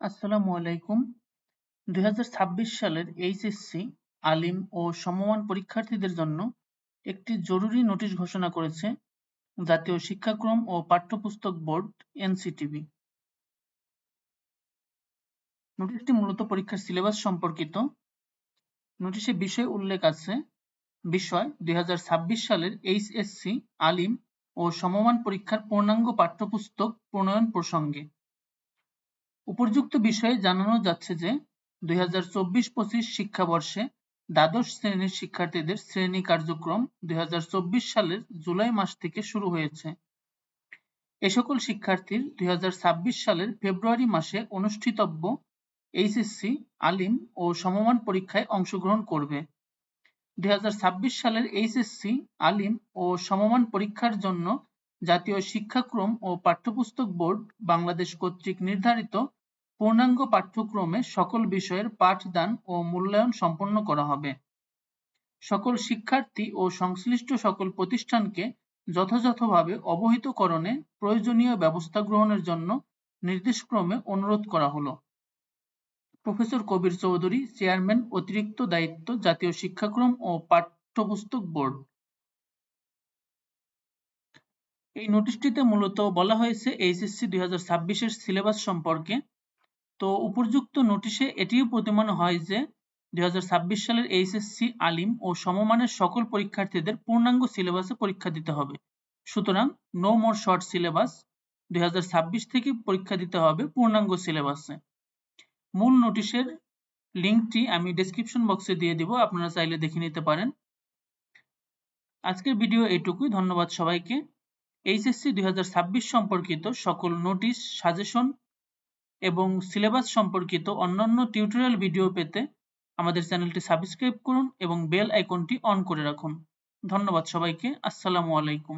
আসসালামু আলাইকুম। দুই হাজার ছাব্বিশ সালের এইচএসসি, আলিম ও সমমান পরীক্ষার্থীদের জন্য একটি জরুরি নোটিশ ঘোষণা করেছে জাতীয় শিক্ষাক্রম ও পাঠ্যপুস্তক বোর্ড, এনসিটিভি। নোটিশটি মূলত পরীক্ষার সিলেবাস সম্পর্কিত। নোটিশে বিষয় উল্লেখ আছে, বিষয় দুই হাজার ছাব্বিশ সালের এইচএসসি, আলিম ও সমমান পরীক্ষার পূর্ণাঙ্গ পাঠ্যপুস্তক প্রণয়ন প্রসঙ্গে। উপর্যুক্ত বিষয়ে জানানো যাচ্ছে যে, দুই হাজার চব্বিশ পঁচিশ শিক্ষাবর্ষে দ্বাদশ শ্রেণির শিক্ষার্থীদের শ্রেণি কার্যক্রম দুই হাজার চব্বিশ সালের জুলাই মাস থেকে শুরু হয়েছে। এ সকল শিক্ষার্থীর দুই সালের ফেব্রুয়ারি মাসে অনুষ্ঠিতব্য এইচএসসি, আলিম ও সমমান পরীক্ষায় অংশগ্রহণ করবে। দুই হাজার ছাব্বিশ সালের এইচএসসি, আলিম ও সমমান পরীক্ষার জন্য জাতীয় শিক্ষাক্রম ও পাঠ্যপুস্তক বোর্ড বাংলাদেশ কর্তৃক নির্ধারিত পূর্ণাঙ্গ পাঠ্যক্রমে সকল বিষয়ের পাঠদান ও মূল্যায়ন সম্পন্ন করা হবে। সকল শিক্ষার্থী ও সংশ্লিষ্ট সকল প্রতিষ্ঠানকে যথাযথভাবে অবহিতকরণে প্রয়োজনীয় ব্যবস্থা গ্রহণের জন্য নির্দেশক্রমে অনুরোধ করা হলো। প্রফেসর কবির চৌধুরী, চেয়ারম্যান, অতিরিক্ত দায়িত্ব, জাতীয় শিক্ষাক্রম ও পাঠ্যপুস্তক বোর্ড। এই নোটিশটিতে মূলত বলা হয়েছে, এইচএসসি দুই হাজার ছাব্বিশের সিলেবাস সম্পর্কে তো উপযুক্ত নোটিশে এটিও প্রতিমান হয় যে দুই সালের এইচএসসি আলিম ও সমমানের সকল পরীক্ষার্থীদের পূর্ণাঙ্গ সিলেবাসে পরীক্ষা দিতে হবে। সুতরাং নো মোর শর্ট সিলেবাস দুই থেকে পরীক্ষা দিতে হবে পূর্ণাঙ্গ সিলেবাসে। মূল নোটিশের লিঙ্কটি আমি ডেসক্রিপশন বক্সে দিয়ে দিব, আপনারা চাইলে দেখে নিতে পারেন। আজকের ভিডিও এটুকুই ধন্যবাদ সবাইকে। এইচএসসি দুই সম্পর্কিত সকল নোটিশ, সাজেশন এবং সিলেবাস সম্পর্কিত অন্যান্য টিউটোরিয়াল ভিডিও পেতে আমাদের চ্যানেলটি সাবস্ক্রাইব করুন এবং বেল আইকনটি অন করে রাখুন। ধন্যবাদ সবাইকে। আসসালামু আলাইকুম।